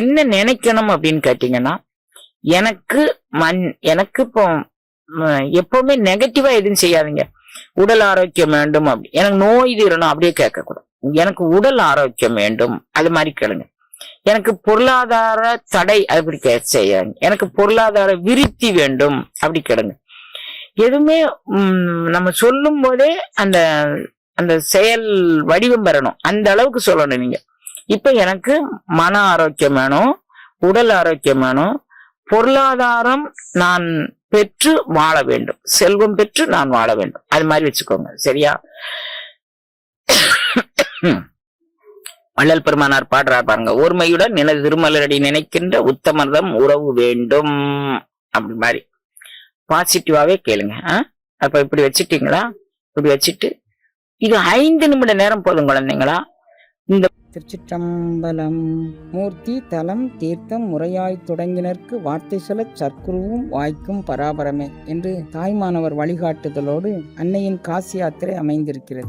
என்ன நினைக்கணும் அப்படின்னு கேட்டீங்கன்னா எனக்கு மண் எனக்கு இப்போ எப்பவுமே நெகட்டிவா எதுவும் செய்யாதீங்க. உடல் ஆரோக்கியம் வேண்டும் அப்படி. எனக்கு நோய் தீரணும் அப்படியே கேட்கக்கூடாது. எனக்கு உடல் ஆரோக்கியம் வேண்டும். அது மாதிரி கேளுங்க. எனக்கு பொருளாதார தடை அப்படி கே செய்யாங்க எனக்கு பொருளாதார விருத்தி வேண்டும். அப்படி கேளுங்க. எதுவுமே நம்ம சொல்லும் போதே அந்த அந்த செயல் வடிவம் பெறணும். அந்த அளவுக்கு சொல்லணும் நீங்க. இப்ப எனக்கு மன ஆரோக்கியம் வேணும் உடல் ஆரோக்கியம் வேணும். பொருளாதாரம் நான் பெற்று வாழ வேண்டும். செல்வம் பெற்று நான் வாழ வேண்டும். அது மாதிரி வச்சுக்கோங்க. சரியா? வள்ளல் பெருமானார் பாடுறார் பாருங்க. ஒருமையுடன் எனது திருமலரடி நினைக்கின்ற உத்தமர்தம் உறவு வேண்டும். அப்படி மாதிரி. பாசிட்டிவாவே கேளுங்க. ஆ? அப்ப இப்படி வச்சுட்டீங்களா? இப்படி வச்சுட்டு இது ஐந்து நிமிட நேரம் போதும் குழந்தைங்களா? இந்த திருச்சிற்றம்பலம். மூர்த்தி தலம் தீர்த்தம் முறையாய் தொடங்கினர்க்கு வார்த்தை சொல்ல சற்குருவும் வாய்க்கும் பராபரமே என்று தாய்மானவர் வழிகாட்டுதலோடு அன்னையின் காசி யாத்திரை அமைந்திருக்கிறது.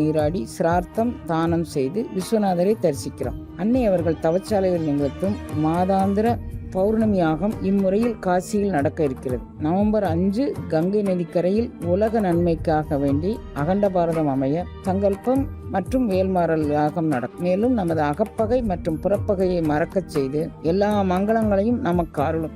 நீராடி சிரார்த்தம் தானம் செய்து விஸ்வநாதரை தரிசிக்கிறோம். அன்னை அவர்கள் தவச்சாலையில் நிகழ்த்தும் மாதாந்திர பௌர்ணமி யாகம் இம்முறையில் காசியில் நடக்க இருக்கிறது. நவம்பர் அஞ்சு கங்கை நதிக்கரையில் உலக நன்மைக்காக வேண்டி அகண்ட பாரதம் அமைய சங்கல்பம் மற்றும் வேல்மாறல் யாகம் நடக்கும். மேலும் நமது அகப்பகை மற்றும் புறப்பகையை மறக்கச் செய்து எல்லா மங்களங்களையும் நமக்கு அருளும்.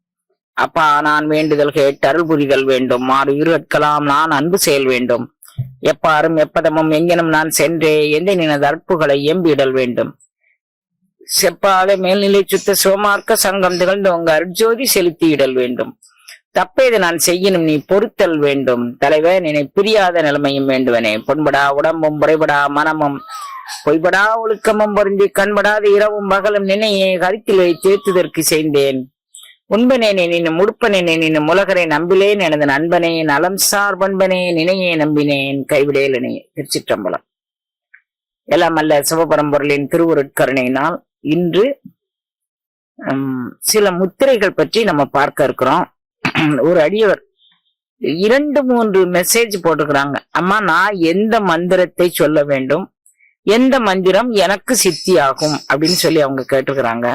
அப்பா நான் வேண்டுதல் கேட்டு அருள் புரிதல் வேண்டும். மாறு இருக்கலாம் நான் அன்பு செயல் வேண்டும். எப்பாரும் எப்பதமும் எங்கெனும் நான் சென்றே எந்த நினது அற்புகளை எம்பிடல் வேண்டும். செப்பாத மேல்நிலை சுத்த சிவமார்க்க சங்கம் திகழ்ந்தவங்க அருட்ஜோதி செலுத்தியிடல் வேண்டும். தப்பேது நான் செய்யணும் நீ பொறுத்தல் வேண்டும். தலைவர் என்னை புரியாத நிலைமையும் வேண்டுவனே. பொன்படா உடம்பும் புறைபடா மனமும் பொய்படா ஒழுக்கமும் பொருந்தி கண்படாத இரவும் மகளும் நினையை கருத்தில் வைத்தேத்துதற்கு செய்தேன். உண்பனேனே நின்னும் உடுப்பனேனே நின்னும் முலகரை நம்பிலேன் எனது நண்பனே நலம் சார் பண்பனே நினையே நம்பினேன் கைவிடேலனே திருச்சிற்றம்பலம். எல்லாம் அல்ல சிவபரம்பொருளின் திருவுருட்கருணையினால் இன்று சில முத்திரைகள் பற்றி நம்ம பார்க்க இருக்கிறோம். ஒரு அடியவர் இரண்டு மூன்று மெசேஜ் போட்டுக்கிறாங்க. அம்மா நான் எந்த மந்திரத்தை சொல்ல வேண்டும்? எந்த மந்திரம் எனக்கு சித்தியாகும்? அப்படின்னு சொல்லி அவங்க கேட்டுக்கிறாங்க.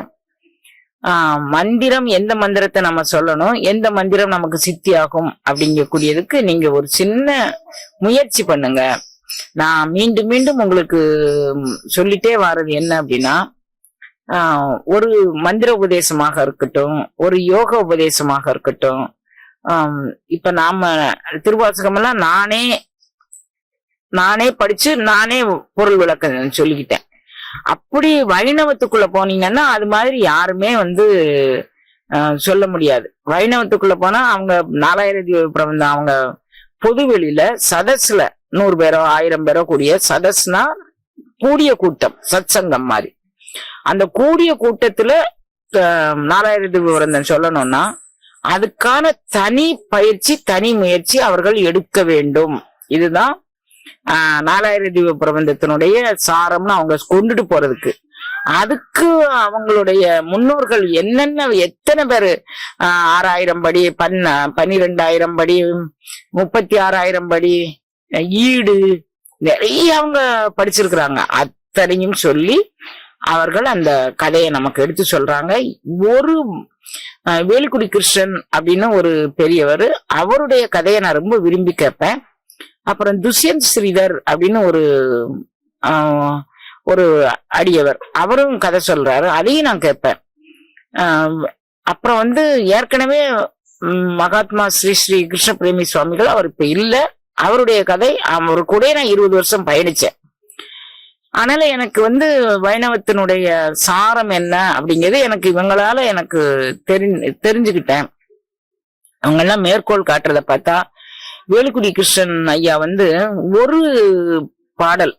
மந்திரம் எந்த மந்திரத்தை நம்ம சொல்லணும்? எந்த மந்திரம் நமக்கு சித்தியாகும்? அப்படிங்கக்கூடியதுக்கு நீங்க ஒரு சின்ன முயற்சி பண்ணுங்க. நான் மீண்டும் மீண்டும் உங்களுக்கு சொல்லிட்டே வர்றது என்ன அப்படின்னா ஒரு மந்திர உபதேசமாக இருக்கட்டும் ஒரு யோக உபதேசமாக இருக்கட்டும். இப்ப நாம திருவாசகமெல்லாம் நானே நானே படிச்சு நானே பொருள் விளக்கம் சொல்லிக்கிட்டேன். அப்படி வைணவத்துக்குள்ள போனீங்கன்னா அது மாதிரி யாருமே வந்து சொல்ல முடியாது. வைணவத்துக்குள்ள போனா அவங்க நாலாயிரத்தி பிரபந்தம் அவங்க பொதுவெளியில சதஸ்ல நூறு பேரோ ஆயிரம் பேரோ கூடிய சதஸ்னா கூடிய கூட்டம் சத்சங்கம் மாதிரி. அந்த கூடிய கூட்டத்துல நாலாயிரத்தி விவரந்தம் சொல்லணும்னா அதுக்கான தனி பயிற்சி தனி முயற்சி அவர்கள் எடுக்க வேண்டும். இதுதான் ஆஹ், நாலாயிர தீப பிரபந்தத்தினுடைய சாரம்னு அவங்க கொண்டுட்டு போறதுக்கு. அதுக்கு அவங்களுடைய முன்னோர்கள் என்னென்ன எத்தனை பேரு ஆஹ், ஆறாயிரம் படி பன்ன பன்னிரெண்டாயிரம் படி முப்பத்தி ஆறாயிரம் படி ஈடு நிறைய அவங்க படிச்சிருக்கிறாங்க. அத்தனையும் சொல்லி அவர்கள் அந்த கதையை நமக்கு எடுத்து சொல்றாங்க. ஒரு வேலுக்குடி கிருஷ்ணன் அப்படின்னு ஒரு பெரியவர் அவருடைய கதையை நான் ரொம்ப விரும்பி கேட்பேன். அப்புறம் துஷ்யந்த் ஸ்ரீதர் அப்படின்னு ஒரு ஒரு அடியவர். அவரும் கதை சொல்றாரு. அதையும் நான் கேட்பேன். அப்புறம் வந்து ஏற்கனவே மகாத்மா ஸ்ரீ ஸ்ரீ கிருஷ்ண பிரேமி சுவாமிகள் அவர் இப்ப இல்ல. அவருடைய கதை அவர் கூட நான் இருபது வருஷம் பயணிச்சேன். அதனால எனக்கு வந்து வைணவத்தினுடைய சாரம் என்ன அப்படிங்கிறது எனக்கு இவங்களால எனக்கு தெரி தெரிஞ்சுக்கிட்டேன். அவங்க எல்லாம் மேற்கோள் காட்டுறத பார்த்தா வேலுக்குடி கிருஷ்ணன் ஐயா வந்து ஒரு பாடல்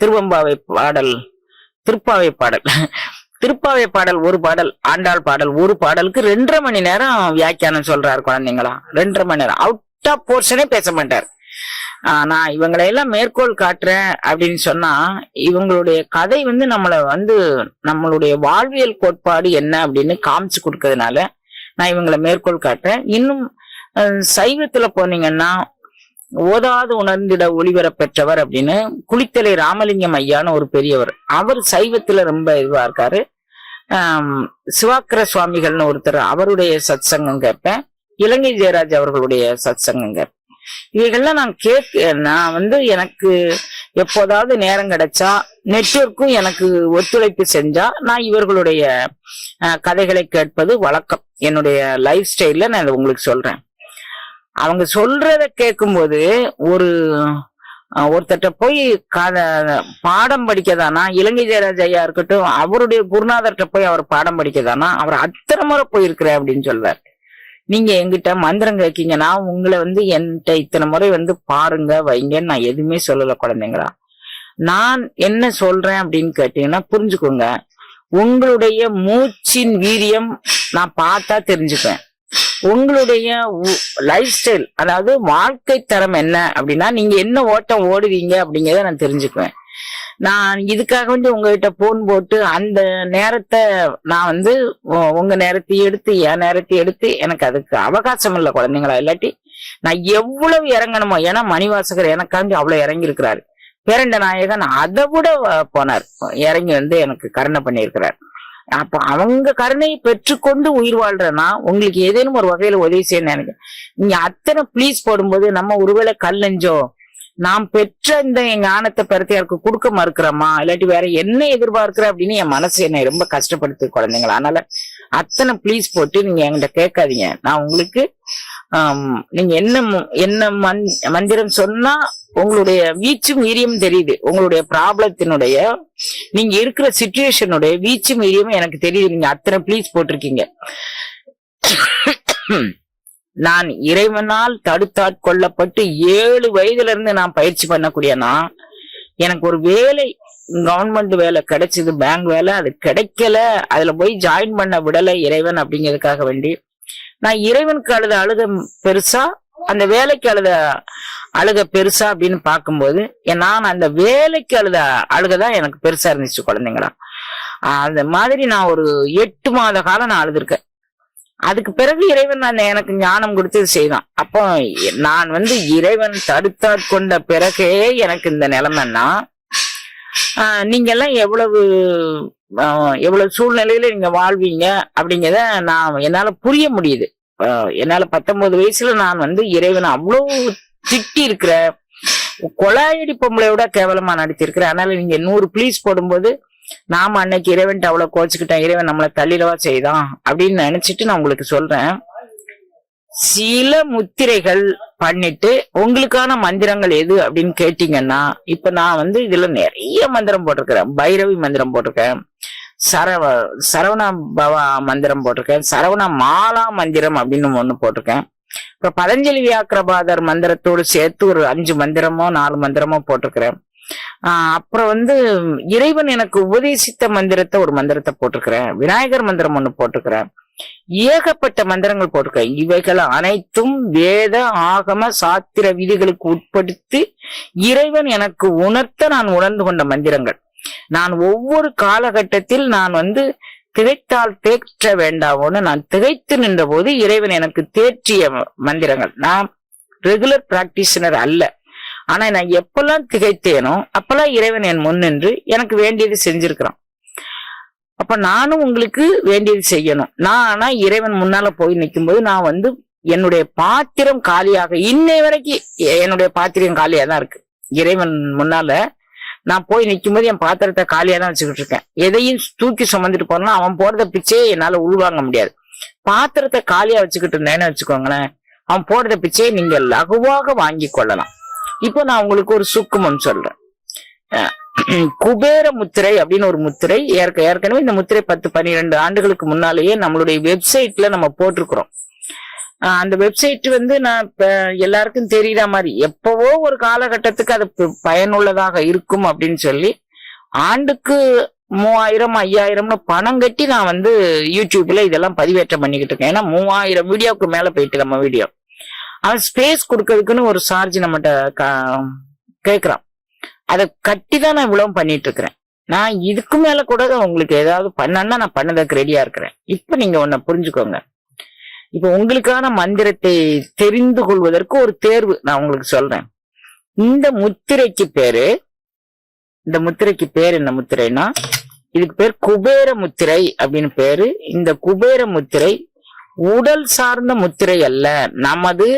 திருவம்பாவை பாடல் திருப்பாவை பாடல். திருப்பாவை பாடல் ஒரு பாடல் ஆண்டாள் பாடல் ஒரு பாடலுக்கு ரெண்டரை மணி நேரம் வியாக்கியானம் சொல்றாரு குழந்தைங்களா. ரெண்டரை மணி நேரம். அவுட் ஆஃப் போர்ஷனே பேச மாட்டார். நான் இவங்களை எல்லாம் மேற்கோள் காட்டுறேன் அப்படின்னு சொன்னா இவங்களுடைய கதை வந்து நம்மளை வந்து நம்மளுடைய வாழ்வியல் கோட்பாடு என்ன அப்படின்னு காமிச்சு கொடுக்கறதுனால நான் இவங்களை மேற்கோள் காட்டுறேன். இன்னும் சைவத்துல போனீங்கன்னா ஓதாது உணர்ந்திட ஒளிபரப் பெற்றவர் அப்படின்னு குளித்தலை ராமலிங்கம் ஐயான்னு ஒரு பெரியவர். அவர் சைவத்துல ரொம்ப இதுவா இருக்காரு. சிவாக்கர சுவாமிகள்னு ஒருத்தர் அவருடைய சத்சங்கம் கேட்பேன். இலங்கை ஜெயராஜ் அவர்களுடைய சத்சங்கம் கேட்பேன். இவைகள்லாம் நான் கேட்க நான் வந்து எனக்கு எப்போதாவது நேரம் கிடைச்சா நெட்ஒர்க்கும் எனக்கு ஒத்துழைப்பு செஞ்சா நான் இவர்களுடைய கதைகளை கேட்பது வழக்கம். என்னுடைய லைஃப் ஸ்டைல்ல நான் உங்களுக்கு சொல்றேன். அவங்க சொல்றத கேட்கும்போது ஒரு ஒருத்தட்ட போய் கதை பாடம் படிக்கதானா இலங்கை ஜெயராஜ் ஐயா இருக்கட்டும் அவருடைய குருநாதர்கிட்ட போய் அவர் பாடம் படிக்கதானா அவர் அத்தனை முறை போயிருக்கிற அப்படின்னு சொல்வார். நீங்க எங்கிட்ட மந்திரம் கேட்கீங்கன்னா உங்களை வந்து என்கிட்ட இத்தனை முறை வந்து பாருங்க வைங்கன்னு நான் எதுவுமே சொல்லல குழந்தைங்களா. நான் என்ன சொல்றேன் அப்படின்னு கேட்டீங்கன்னா புரிஞ்சுக்கோங்க. உங்களுடைய மூச்சின் வீரியம் நான் பார்த்தா தெரிஞ்சுக்குவேன் உங்களுடைய லைஃப் ஸ்டைல் அதாவது வாழ்க்கை தரம் என்ன அப்படின்னா நீங்க என்ன ஓட்டம் ஓடுவீங்க அப்படிங்கறத நான் தெரிஞ்சுக்குவேன். நான் இதுக்காக வந்து உங்ககிட்ட போன் போட்டு அந்த நேரத்தை நான் வந்து உங்க நேரத்தையும் எடுத்து என் நேரத்தையும் எடுத்து எனக்கு அதுக்கு அவகாசம் இல்லை குழந்தைங்களா. இல்லாட்டி நான் எவ்வளவு இறங்கணுமோ ஏன்னா மணிவாசகர் எனக்காண்டி அவ்வளவு இறங்கி இருக்கிறாரு பேரண்ட நாயகன் அதை விட போனார். இறங்கி வந்து எனக்கு கருணை பண்ணியிருக்கிறார். அப்ப அவங்க கருணையை பெற்றுக்கொண்டு உயிர் வாழ்றேன்னா உங்களுக்கு ஏதேனும் ஒரு வகையில உதவி செய்யணும் நினைக்கிறேன். நீங்க அத்தனை ப்ளீஸ் போடும்போது நம்ம ஒருவேளை கல் நெஞ்சோ நாம் பெற்ற இந்த ஞானத்தை பெருத்து யாருக்கு கொடுக்க மறுக்கிறோமா இல்லாட்டி வேற என்ன எதிர்பார்க்கிற அப்படின்னு என் மனசு என்னை ரொம்ப கஷ்டப்படுத்து குழந்தைங்களா? அதனால அத்தனை ப்ளீஸ் போட்டு நீங்க என்கிட்ட கேட்காதீங்க. நான் உங்களுக்கு நீங்க என்ன என்ன மந் மந்திரம் சொன்னா உங்களுடைய வீச்சும் வீரியம் தெரியுது. உங்களுடைய ப்ராப்ளத்தினுடைய நீங்க இருக்கிற சுச்சுவேஷனுடைய வீச்சும் வீரியம் எனக்கு தெரியுது. நீங்க அத்தனை ப்ளீஸ் போட்டிருக்கீங்க. நான் இறைவனால் தடுத்தாட்கொள்ளப்பட்டு ஏழு வயதுல இருந்து நான் பயிற்சி பண்ணக்கூடியனா எனக்கு ஒரு வேலை கவர்மெண்ட் வேலை கிடைச்சது பேங்க் வேலை அது கிடைக்கல. அதுல போய் ஜாயின் பண்ண விடலை இறைவன் அப்படிங்கிறதுக்காக வேண்டி. நான் இறைவனுக்கு அழுத அழுக பெருசா அந்த வேலைக்கு அழுத அழுக பெருசா அப்படின்னு பார்க்கும்போது நான் அந்த வேலைக்கு அழுத அழுகதான் எனக்கு பெருசா இருந்துச்சு குழந்தைங்களா. அந்த மாதிரி நான் ஒரு எட்டு மாத காலம் நான் அழுதுருக்கேன். அதுக்கு பிறகு இறைவன் அந்த எனக்கு ஞானம் கொடுத்து செய்தான். அப்போ நான் வந்து இறைவன் தடுத்தாட்கொண்ட பிறகே எனக்கு இந்த நிலைமைன்னா நீங்க எல்லாம் எவ்வளவு எவ்வளவு சூழ்நிலையில நீங்க வாழ்வீங்க அப்படிங்கிறத நான் என்னால புரிய முடியுது. என்னால பத்தொன்பது வயசுல நான் வந்து இறைவனை அவ்வளோ திட்டி இருக்கிற கொலாயடி பொம்பளையோட கேவலமா நடித்திருக்கிறேன் அதனால நீங்க நூறு ப்ளீஸ் போடும்போது நாம அன்னைக்கு இறைவன்ட்டு அவ்வளவு கோச்சுக்கிட்டேன் இறைவன் நம்மளை தள்ளிடவா செய்தான் அப்படின்னு நினைச்சிட்டு நான் உங்களுக்கு சொல்றேன். சில முத்திரைகள் பண்ணிட்டு உங்களுக்கான மந்திரங்கள் எது அப்படின்னு கேட்டீங்கன்னா இப்ப நான் வந்து இதுல நிறைய மந்திரம் போட்டிருக்கிறேன். பைரவி மந்திரம் போட்டிருக்கேன். சரவ சரவண பவா மந்திரம் போட்டிருக்கேன். சரவண மாலா மந்திரம் அப்படின்னு ஒண்ணு போட்டிருக்கேன். இப்ப பதஞ்சலி வியாக்கிரபாதர் மந்திரத்தோடு சேர்த்து ஒரு அஞ்சு மந்திரமோ நாலு மந்திரமோ போட்டிருக்கிறேன். ஆஹ் அப்புறம் வந்து இறைவன் எனக்கு உபதேசித்த மந்திரத்தை ஒரு மந்திரத்தை போட்டிருக்கிறேன். விநாயகர் மந்திரம் ஒண்ணு போட்டிருக்கிறேன். ஏகப்பட்ட மந்திரங்கள் போட்டிருக்க. இவைகள் அனைத்தும் வேத ஆகம சாத்திர விதிகளுக்கு உட்படுத்தி இறைவன் எனக்கு உணர்த்த நான் உணர்ந்து கொண்ட மந்திரங்கள். நான் ஒவ்வொரு காலகட்டத்தில் நான் வந்து திகைத்தால் தேற்ற வேண்டாமோன்னு நான் திகைத்து நின்ற போது இறைவன் எனக்கு தேற்றிய மந்திரங்கள். நான் ரெகுலர் பிராக்டிஷனர் அல்ல. ஆனா நான் எப்பெல்லாம் திகைத்தேனோ அப்பெல்லாம் இறைவன் என் முன் நின்று எனக்கு வேண்டியது செஞ்சிருக்கிறான். அப்ப நானும் உங்களுக்கு வேண்டியது செய்யணும். நான் ஆனா இறைவன் முன்னால போய் நிற்கும் போது நான் வந்து என்னுடைய பாத்திரம் காலியாக இன்னை வரைக்கும் என்னுடைய பாத்திரம் காலியா தான் இருக்கு. இறைவன் முன்னால நான் போய் நிற்கும் போது என் பாத்திரத்தை காலியா தான் வச்சுக்கிட்டு இருக்கேன். எதையும் தூக்கி சுமந்துட்டு போனா அவன் போடுறத பிச்சையே என்னால உள்வாங்க முடியாது. பாத்திரத்தை காலியா வச்சுக்கிட்டு இருந்தேன்னு வச்சுக்கோங்களேன் அவன் போடுறத பிச்சையை நீங்க லகுவாக வாங்கி கொள்ளலாம். இப்போ நான் உங்களுக்கு ஒரு சுக்குமம் சொல்றேன். குபேர முத்திரை அப்படின்னு ஒரு முத்திரை. ஏற்க ஏற்கனவே இந்த முத்திரை பத்து பன்னிரெண்டு ஆண்டுகளுக்கு முன்னாலேயே நம்மளுடைய வெப்சைட்ல நம்ம போட்டிருக்கிறோம். அந்த வெப்சைட் வந்து நான் எல்லாருக்கும் தெரியுற மாதிரி எப்பவோ ஒரு காலகட்டத்துக்கு அது பயனுள்ளதாக இருக்கும் அப்படின்னு சொல்லி ஆண்டுக்கு மூவாயிரம் ஐயாயிரம்னு பணம் கட்டி நான் வந்து யூடியூப்ல இதெல்லாம் பதிவேற்றம் பண்ணிக்கிட்டு இருக்கேன். ஏன்னா மூவாயிரம் வீடியோவுக்கு மேல போயிட்டு நம்ம வீடியோ. அவன் ஸ்பேஸ் கொடுக்கறதுக்குன்னு ஒரு சார்ஜ் நம்மகிட்ட கா- அதை கட்டி தான் நான் இவ்வளவு பண்ணிட்டு இருக்கிறேன் நான் இதுக்கு மேல கூட உங்களுக்கு ஏதாவது பண்ணனா நான் பண்ணதுக்கு ரெடியா இருக்கிறேன். இப்ப நீங்க ஒன்ன புரிஞ்சுக்கோங்க. இப்ப உங்களுக்கான மந்திரத்தை தெரிந்து கொள்வதற்கு ஒரு தேர்வு நான் உங்களுக்கு சொல்றேன். இந்த முத்திரைக்கு பேரு இந்த முத்திரைக்கு பேர் என்ன முத்திரைனா இதுக்கு பேர் குபேர முத்திரை அப்படின்னு பேரு. இந்த குபேர முத்திரை உடல் சார்ந்த முத்திரை அல்ல. நமது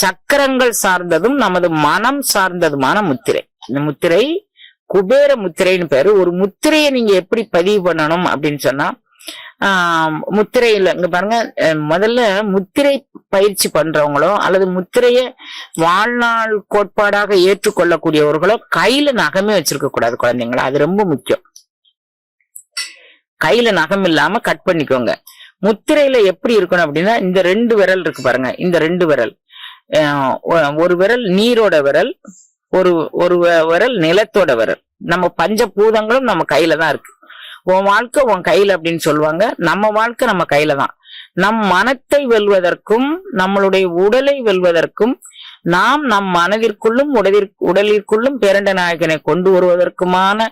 சக்கரங்கள் சார்ந்ததும் நமது மனம் சார்ந்ததுமான முத்திரை. இந்த முத்திரை குபேர முத்திரைன்னு பேரு. ஒரு முத்திரையை நீங்க எப்படி பதிவு பண்ணணும் அப்படின்னு சொன்னா ஆஹ் முத்திரையில இங்க பாருங்க முதல்ல முத்திரை பயிற்சி பண்றவங்களோ அல்லது முத்திரைய வாழ்நாள் கோட்பாடாக ஏற்றுக்கொள்ளக்கூடியவர்களோ கையில நகமே வச்சிருக்க கூடாது குழந்தைங்களா. அது ரொம்ப முக்கியம். கையில நகம் இல்லாம கட் பண்ணிக்கோங்க. முத்திரையில எப்படி இருக்கணும் அப்படின்னா இந்த ரெண்டு விரல் இருக்கு பாருங்க இந்த ரெண்டு விரல். ஒரு விரல் நீரோட விரல் ஒரு ஒரு வ- விரல் நிலத்தோட விரல். நம்ம பஞ்ச பூதங்களும் நம்ம கையில தான் இருக்கு. உன் வாழ்க்கை உன் கையில அப்படின்னு சொல்லுவாங்க. நம்ம வாழ்க்கை நம்ம கையில தான். நம் மனத்தை வெல்வதற்கும் நம்மளுடைய உடலை வெல்வதற்கும் நாம் நம் மனதிற்குள்ளும் உடலிற் உடலிற்குள்ளும் பேரண்ட நாயகனை கொண்டு வருவதற்குமான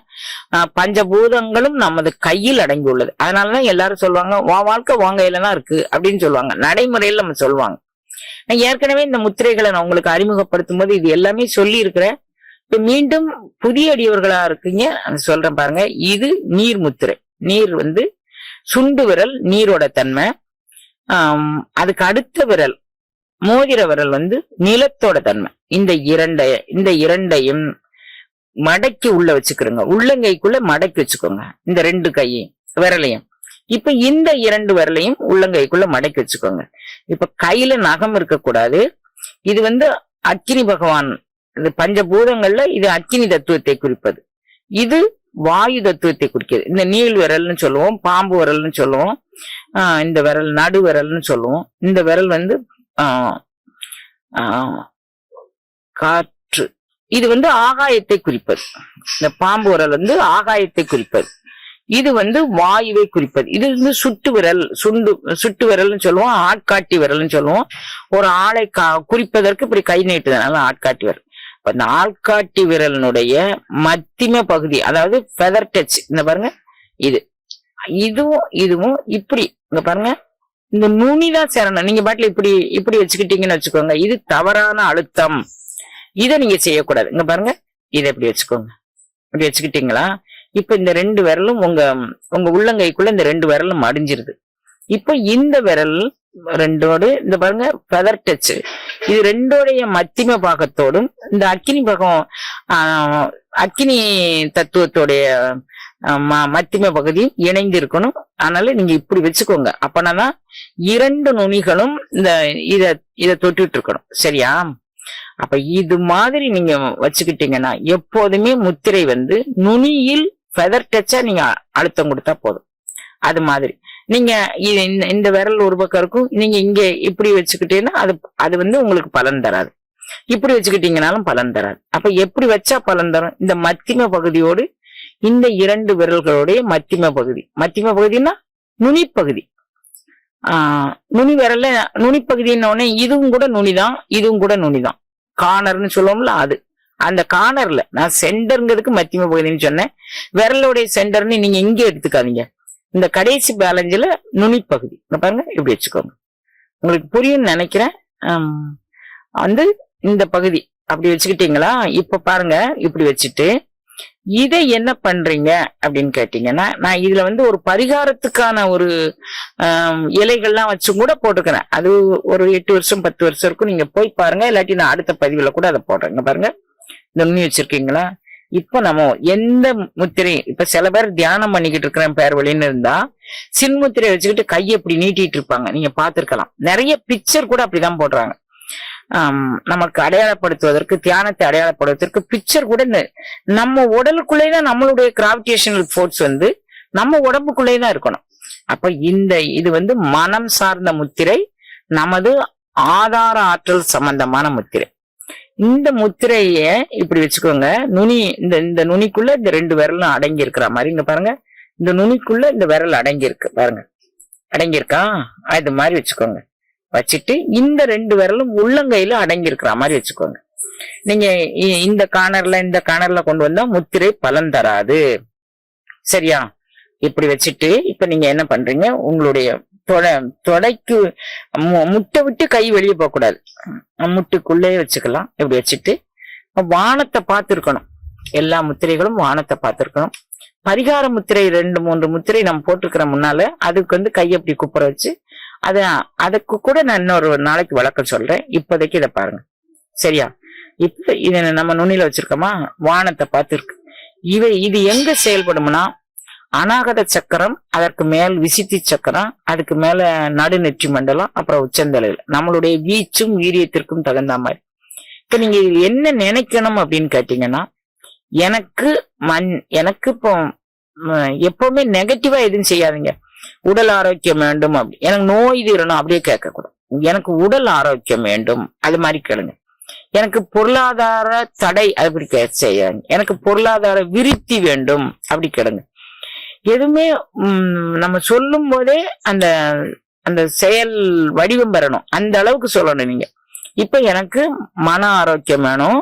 பஞ்சபூதங்களும் நமது கையில் அடங்கியுள்ளது. அதனாலதான் எல்லாரும் சொல்லுவாங்க உன் வாழ்க்கை உன் கையில தான் இருக்கு அப்படின்னு சொல்லுவாங்க. நடைமுறையில் நம்ம சொல்லுவாங்க. நான் ஏற்கனவே இந்த முத்திரைகளை நான் உங்களுக்கு அறிமுகப்படுத்தும் போது இது எல்லாமே சொல்லி இருக்கிறேன் இப்ப மீண்டும் புதிய அடியவர்களா இருக்கீங்க சொல்றேன் பாருங்க. இது நீர் முத்திரை. நீர் வந்து சுண்டு விரல் நீரோட தன்மை. அதுக்கு அடுத்த விரல் மோதிர விரல் வந்து நிலத்தோட தன்மை. இந்த இரண்டை இந்த இரண்டையும் மடக்கி உள்ள வச்சுக்கிறோங்க. உள்ளங்கைக்குள்ள மடக்கி வச்சுக்கோங்க. இந்த ரெண்டு கையும் விரலையும். இப்ப இந்த இரண்டு விரலையும் உள்ளங்கைக்குள்ள மடக்கி வச்சுக்கோங்க. இப்ப கையில நகம் இருக்கக்கூடாது. இது வந்து அக்கினி பகவான் இந்த பஞ்சபூதங்கள்ல இது அக்கினி தத்துவத்தை குறிப்பது. இது வாயு தத்துவத்தை குறிக்கிறது. இந்த நீள் விரல்னு சொல்லுவோம் பாம்பு விரல்னு சொல்லுவோம் இந்த விரல் நடு விரல்னு சொல்லுவோம். இந்த விரல் வந்து காற்று. இது வந்து ஆகாயத்தை குறிப்பது. இந்த பாம்பு விரல் வந்து ஆகாயத்தை குறிப்பது. இது வந்து வாயுவை குறிப்பது. இது வந்து சுட்டு விரல் சுண்டு சுட்டு விரல்னு சொல்லுவோம் ஆட்காட்டி விரல்னு சொல்லுவோம். ஒரு ஆளை கா குறிப்பதற்கு இப்படி கை நீட்டுதனால ஆட்காட்டி விரல். இப்ப இந்த ஆட்காட்டி விரலினுடைய மத்திம பகுதி அதாவது ஃபெதர் டச் இந்த பாருங்க இது. இதுவும் இதுவும் இப்படி இங்க பாருங்க. இந்த நுனிதான் சேரணும். நீங்க பாட்டில இப்படி இப்படி வச்சுக்கிட்டீங்கன்னு வச்சுக்கோங்க. இது தவறான அழுத்தம். இதை நீங்க செய்யக்கூடாது. இங்க பாருங்க இதை இப்படி வச்சுக்கோங்க. இப்படி வச்சுக்கிட்டீங்களா? இப்ப இந்த ரெண்டு விரலும் உங்க உங்க உள்ளங்கைக்குள்ள இந்த ரெண்டு விரலும் மடிஞ்சிருது இப்ப இந்த விரல் ரெண்டோடு இந்த பாருங்க ஃபெதர் டச் இது ரெண்டோடைய மத்திம பாகத்தோடும் இந்த அக்கினி பகம் ஆஹ், அக்கினி தத்துவத்தோடைய ம- மத்திம பகுதி இணைந்து இருக்கணும். அதனால நீங்க இப்படி வச்சுக்கோங்க. அப்பனாதான் இரண்டு நுனிகளும் இந்த இத இத தொட்டுட்டு இருக்கணும் சரியா? அப்ப இது மாதிரி நீங்க வச்சுக்கிட்டீங்கன்னா எப்போதுமே முத்திரை வந்து நுனியில் ஃபெதர் டச்சா நீங்க அழுத்தம் கொடுத்தா போதும். அது மாதிரி. நீங்க இது இந்த இந்த விரல் ஒரு பக்கம் இருக்கும். நீங்க இங்க இப்படி வச்சுக்கிட்டீங்கன்னா அது அது வந்து உங்களுக்கு பலன் தராது. இப்படி வச்சுக்கிட்டீங்கனாலும் பலன் தராது. அப்ப எப்படி வச்சா பலன் தரும்? இந்த மத்திம பகுதியோடு இந்த இரண்டு விரல்களுடைய மத்திம பகுதி. மத்திம பகுதினா நுனிப்பகுதி. ஆஹ் நுனி விரல்ல நுனிப்பகுதின்ன இதுவும் கூட நுனிதான் இதுவும் கூட நுனிதான். கார்னர்னு சொல்லுவோம்ல அது. அந்த கார்னர்ல நான் சென்டருங்கிறதுக்கு மத்தியம பகுதின்னு சொன்னேன். விரலுடைய சென்டர்னு நீங்க இங்க எடுத்துக்காதீங்க. இந்த கடைசி பேலஞ்சில் நுனிப்பகுதி. பாருங்க இப்படி வச்சுக்கோங்க. உங்களுக்கு புரியும்னு நினைக்கிறேன். வந்து இந்த பகுதி. அப்படி வச்சுக்கிட்டீங்களா? இப்ப பாருங்க இப்படி வச்சுட்டு இதை என்ன பண்றீங்க அப்படின்னு கேட்டீங்கன்னா நான் இதுல வந்து ஒரு பரிகாரத்துக்கான ஒரு இலைகள்லாம் வச்சு கூட போட்டுக்கிறேன். அது ஒரு எட்டு வருஷம் பத்து வருஷம் இருக்கும். நீங்க போய் பாருங்க. இல்லாட்டி நான் அடுத்த பதிவுல கூட அதை போடுறேங்க பாருங்க. நுண்ணி வச்சிருக்கீங்களா? இப்ப நம்ம எந்த முத்திரை இப்ப சில பேர் தியானம் பண்ணிக்கிட்டு இருக்கிறேன் பேர் வழின்னு இருந்தா சின்முத்திரை வச்சுக்கிட்டு கையை இப்படி நீட்டிட்டு இருப்பாங்க. நீங்க பார்த்திருக்கலாம். நிறைய பிக்சர் கூட அப்படிதான் போடுறாங்க. நமக்கு அடையாளப்படுத்துவதற்கு தியானத்தை அடையாளப்படுவதற்கு பிக்சர் கூட இந்த நம்ம உடலுக்குள்ளே தான் நம்மளுடைய கிராவிடேஷனல் ஃபோர்ஸ் வந்து நம்ம உடம்புக்குள்ளே தான் இருக்கணும். அப்ப இந்த இது வந்து மனம் சார்ந்த முத்திரை நமது ஆதார ஆற்றல் சம்பந்தமான முத்திரை. இந்த முத்திரைய இப்படி வச்சுக்கோங்க. நுனி இந்த இந்த நுனிக்குள்ள இந்த ரெண்டு விரலும் அடங்கி இருக்கிற மாதிரி. இங்க பாருங்க. இந்த நுனிக்குள்ள இந்த விரல் அடங்கி இருக்கு பாருங்க. அடங்கியிருக்கா? அது மாதிரி வச்சுக்கோங்க. வச்சுட்டு இந்த ரெண்டு விரலும் உள்ளங்கையில அடங்கி இருக்கிற மாதிரி வச்சுக்கோங்க. நீங்க இந்த கார்னர்ல இந்த கார்னர்ல கொண்டு வந்தா முத்திரை பலன் தராது. சரியா? இப்படி வச்சுட்டு இப்ப நீங்க என்ன பண்றீங்க? உங்களுடைய தொட தொடைக்கு மு- முட்டை விட்டு கை வெளியே போகக்கூடாது. முட்டுக்குள்ளேயே முட்டுக்குள்ளே வச்சுக்கலாம். இப்படி வச்சுட்டு வானத்தை பார்த்துருக்கணும். எல்லா முத்திரைகளும் வானத்தை பார்த்துருக்கணும். பரிகார முத்திரை ரெண்டு மூன்று முத்திரை நம்ம போட்டிருக்கிற முன்னால அதுக்கு வந்து கை அப்படி குப்புற வச்சு அத அதுக்கு கூட நான் இன்னொரு நாளைக்கு வழக்கம் சொல்றேன். இப்போதைக்கு இதை பாருங்க. சரியா? இப்ப இதை நம்ம நுனியில வச்சிருக்கோமா? வானத்தை பார்த்துருக்கு. இவை இது எங்க செயல்படும்னா அநாகத சக்கரம் அதற்கு மேல் விசித்தி சக்கரம் அதுக்கு மேல நடுநெற்றி மண்டலம் அப்புறம் உச்சந்தலையில் நம்மளுடைய வீச்சும் வீரியத்திற்கும் தகுந்த மாதிரி. இப்ப நீங்க என்ன நினைக்கணும் அப்படின்னு கேட்டீங்கன்னா எனக்கு மண் எனக்கு இப்போ எப்பவுமே நெகட்டிவா எதுவும் செய்யாதீங்க. உடல் ஆரோக்கியம் வேண்டும் அப்படி. எனக்கு நோய் தீரணும் அப்படியே கேட்கக்கூடாது. எனக்கு உடல் ஆரோக்கியம் வேண்டும். அது மாதிரி கேளுங்க. எனக்கு பொருளாதார தடை அப்படி கே செய்யாங்க எனக்கு பொருளாதார விருத்தி வேண்டும். அப்படி கேளுங்க. எதுவுமே நம்ம சொல்லும் போதே அந்த அந்த செயல் வடிவம் பெறணும். அந்த அளவுக்கு சொல்லணும் நீங்க. இப்ப எனக்கு மன ஆரோக்கியம் வேணும்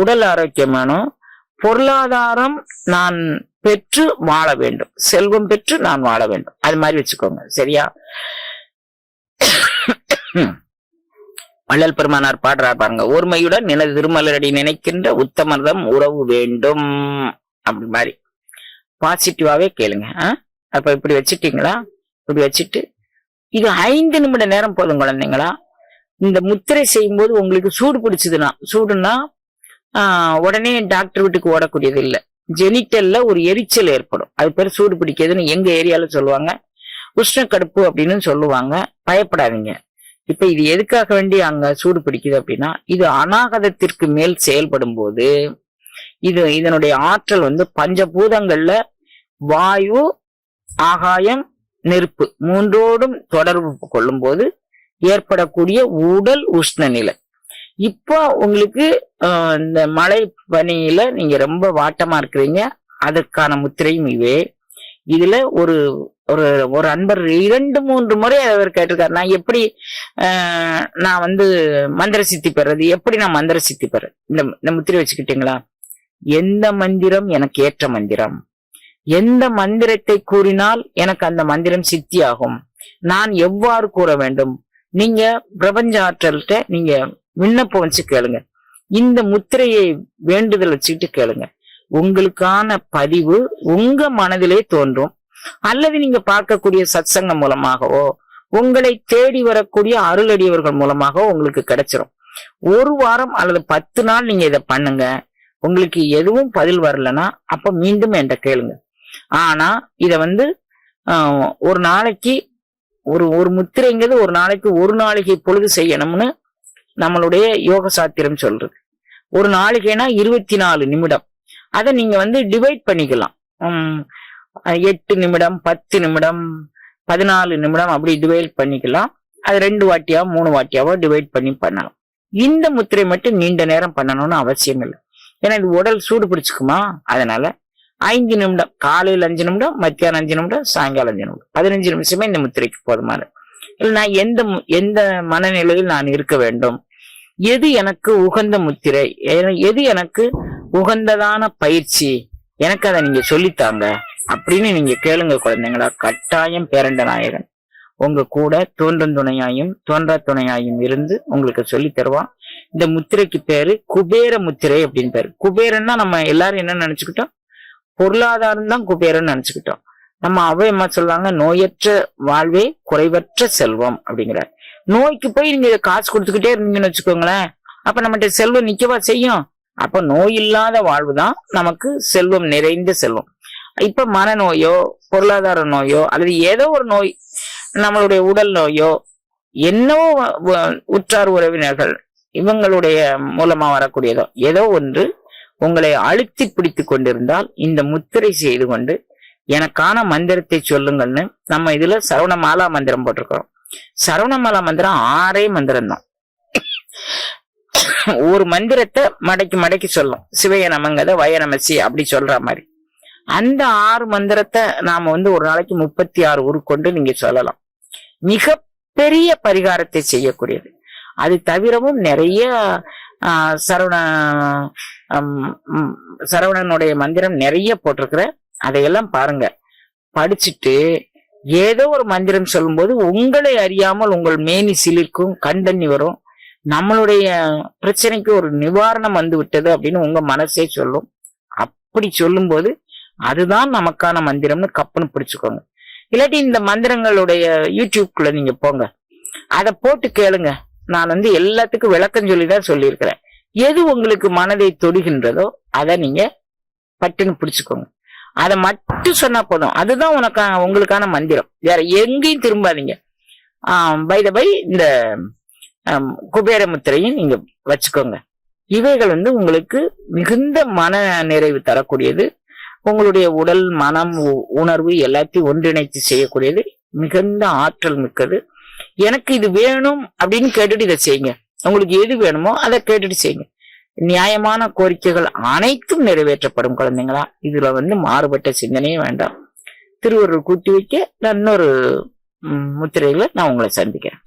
உடல் ஆரோக்கியம் வேணும். பொருளாதாரம் நான் பெற்று வாழ வேண்டும். செல்வம் பெற்று நான் வாழ வேண்டும். அது மாதிரி வச்சுக்கோங்க. சரியா? வள்ளல் பெருமானார் பாடுறார் பாருங்க. ஒருமையுடன் எனது திருமலரடி நினைக்கின்ற உத்தமர்தம் உறவு வேண்டும். அப்படி மாதிரி. பாசிட்டிவாவே கேளுங்க ஆ? அப்ப இப்படி வச்சுட்டீங்களா? இப்படி வச்சுட்டு இது ஐந்து நிமிட நேரம் போதும் குழந்தைங்களா? இந்த முத்திரை செய்யும்போது உங்களுக்கு சூடு பிடிச்சதுன்னா சூடுன்னா உடனே டாக்டர் வீட்டுக்கு ஓடக்கூடியது இல்லை ஜெனிட்டல்ல ஒரு எரிச்சல் ஏற்படும். அது பேர் சூடு பிடிக்கிறதுன்னு எங்க ஏரியால சொல்லுவாங்க. உஷ்ணக்கடுப்பு அப்படின்னு சொல்லுவாங்க. பயப்படாதீங்க. இப்ப இது எதுக்காக வேண்டி அங்க சூடு பிடிக்குது அப்படின்னா இது அநாகதத்திற்கு மேல் செயல்படும் போது இது இதனுடைய ஆற்றல் வந்து பஞ்சபூதங்கள்ல வாயு ஆகாயம் நெருப்பு மூன்றோடும் தொடர்பு கொள்ளும் போது ஏற்படக்கூடிய உடல் உஷ்ண நிலை. இப்போ உங்களுக்கு இந்த மழை பனியில நீங்க ரொம்ப வாட்டமா இருக்கிறீங்க. அதற்கான முத்திரையும் இவே. இதுல ஒரு ஒரு ஒரு அன்பர் இரண்டு மூன்று முறை அவர் கேட்டிருக்காரு. நான் எப்படி நான் வந்து மந்திர சித்தி பெறது எப்படி நான் மந்திர சித்தி பெறது இந்த இந்த முத்திரை வச்சுக்கிட்டீங்களா? எந்த மந்திரம் எனக்கு ஏற்ற மந்திரம்? எந்த மந்திரத்தை கூறினால் எனக்கு அந்த மந்திரம் சித்தியாகும்? நான் எவ்வாறு கூற வேண்டும்? நீங்க பிரபஞ்ச ஆற்றல்கிட்ட நீங்க விண்ணப்பம் வச்சு கேளுங்க. இந்த முத்திரையை வேண்டுதல் வச்சுக்கிட்டு கேளுங்க. உங்களுக்கான பதிவு உங்க மனதிலே தோன்றும். அல்லது நீங்க பார்க்கக்கூடிய சத்சங்கம் மூலமாகவோ உங்களை தேடி வரக்கூடிய அருளடியவர்கள் மூலமாகவோ உங்களுக்கு கிடைச்சிரும். ஒரு வாரம் அல்லது பத்து நாள் நீங்க இதை பண்ணுங்க. உங்களுக்கு எதுவும் பதில் வரலன்னா அப்ப மீண்டும் என்கிட்ட கேளுங்க. ஆனா இத வந்து ஒரு நாளைக்கு ஒரு ஒரு முத்திரைங்கிறது ஒரு நாளைக்கு ஒரு நாளைக்கு பொழுது செய்யணும்னு நம்மளுடைய யோக சாத்திரம் சொல்றது. ஒரு நாளைக்குனா இருபத்தி நாலு நிமிடம். அதை நீங்க வந்து டிவைட் பண்ணிக்கலாம். எட்டு நிமிடம் பத்து நிமிடம் பதினாலு நிமிடம் அப்படி டிவைட் பண்ணிக்கலாம். அது ரெண்டு வாட்டியாவோ மூணு வாட்டியாவோ டிவைட் பண்ணி பண்ணலாம். இந்த முத்திரை மட்டும் நீண்ட நேரம் பண்ணணும்னு அவசியம் இல்லை. ஏன்னா இது உடல் சூடு பிடிச்சுக்குமா? அதனால ஐந்து நிமிடம் காலையில் அஞ்சு நிமிடம் மத்தியானம் அஞ்சு நிமிடம் சாயங்காலம் அஞ்சு நிமிடம். பதினஞ்சு நிமிஷமே இந்த முத்திரைக்கு போதுமான இல்லை நான் எந்த எந்த மனநிலையில் நான் இருக்க வேண்டும்? எது எனக்கு உகந்த முத்திரை? எது எனக்கு உகந்ததான பயிற்சி? எனக்கு அதை நீங்க சொல்லித்தாங்க. அப்படின்னு நீங்க கேளுங்க குழந்தைங்களா. கட்டாயம் பேரண்ட நாயகன். உங்க கூட தோன்றும் துணையாயும் தோன்றா துணையாயும் இருந்து உங்களுக்கு சொல்லி தருவான். இந்த முத்திரைக்கு பேரு குபேர முத்திரை அப்படின்னு பேரு. குபேரன்னா நம்ம எல்லாரும் என்ன நினைச்சுக்கிட்டோம்? பொருளாதாரம் தான் குபேரன் நினைச்சுக்கிட்டோம். நம்ம அவ என்ன சொல்றாங்க நோயற்ற வாழ்வே குறைவற்ற செல்வம் அப்படிங்கிறார். நோய்க்கு போய் நீங்க காசு கொடுத்துக்கிட்டே இருந்தீங்கன்னு வச்சுக்கோங்களேன். அப்ப நம்மகிட்ட செல்வம் நிக்கவா செய்யும்? அப்ப நோய் இல்லாத வாழ்வு தான் நமக்கு செல்வம் நிறைந்த செல்வம். இப்ப மனநோயோ பொருளாதார நோயோ அல்லது ஏதோ ஒரு நோய் நம்மளுடைய உடல் நோயோ என்னவோ உற்றார் உறவினர்கள் இவங்களுடைய மூலமா வரக்கூடியதோ ஏதோ ஒன்று உங்களை அழுத்தி பிடித்து கொண்டிருந்தால் இந்த முத்திரை செய்து கொண்டு எனக்கான மந்திரத்தை சொல்லுங்கள்னு நம்ம இதுல சரவணமாலா மந்திரம் போட்டிருக்கிறோம். சரவணமாலா மந்திரம் ஆறே மந்திரம் தான் ஒரு மந்திரத்தை மடக்கி மடக்கி சொல்லும். சிவைய நமங்கத வய நமசி அப்படி சொல்ற மாதிரி. அந்த ஆறு மந்திரத்தை நாம வந்து ஒரு நாளைக்கு முப்பத்தி ஆறு உருக்கொண்டு நீங்க சொல்லலாம். மிக பெரிய பரிகாரத்தை செய்யக்கூடியது. அது தவிரவும் நிறைய சரவண சரவணனுடைய மந்திரம் நிறைய போட்டிருக்கிற அதையெல்லாம் பாருங்க. படிச்சுட்டு ஏதோ ஒரு மந்திரம் சொல்லும்போது உங்களை அறியாமல் உங்கள் மேனி சிலிர்க்கும் கண் தண்ணி வரும். நம்மளுடைய பிரச்சனைக்கு ஒரு நிவாரணம் வந்து விட்டது அப்படின்னு உங்க மனசே சொல்லும். அப்படி சொல்லும்போது அதுதான் நமக்கான மந்திரம்னு கப்புன்னு பிடிச்சுக்கோங்க. இல்லாட்டி இந்த மந்திரங்களுடைய யூடியூப்குள்ள நீங்க போங்க. அதை போட்டு கேளுங்க. நான் வந்து எல்லாத்துக்கும் விளக்கம் சொல்லி தான் சொல்லியிருக்கிறேன். எது உங்களுக்கு மனதை தொடுகின்றதோ அதை நீங்க பட்டுன்னு பிடிச்சுக்கோங்க. அதை மட்டும் சொன்னா போதும். அதுதான் உனக்கான உங்களுக்கான மந்திரம். வேற எங்கேயும் திரும்பாதீங்க. பை த பை இந்த குபேரமுத்திரையும் குபேர முத்திரையும் நீங்க வச்சுக்கோங்க. இவைகள் வந்து உங்களுக்கு மிகுந்த மன நிறைவு தரக்கூடியது. உங்களுடைய உடல் மனம் உணர்வு எல்லாத்தையும் ஒன்றிணைத்து செய்யக்கூடியது. மிகுந்த ஆற்றல் மிக்கது. எனக்கு இது வேணும் அப்படின்னு கேட்டுட்டு இதை செய்யுங்க. உங்களுக்கு எது வேணுமோ அதை கேட்டுட்டு செய்யுங்க. நியாயமான கோரிக்கைகள் அனைத்தும் நிறைவேற்றப்படும் குழந்தைங்களா? இதுல வந்து மாறுபட்ட சிந்தனையே வேண்டாம். திருவருள் கூட்டி வைக்க நான் இன்னொரு முத்திரையில நான் உங்களை சந்திக்கிறேன்.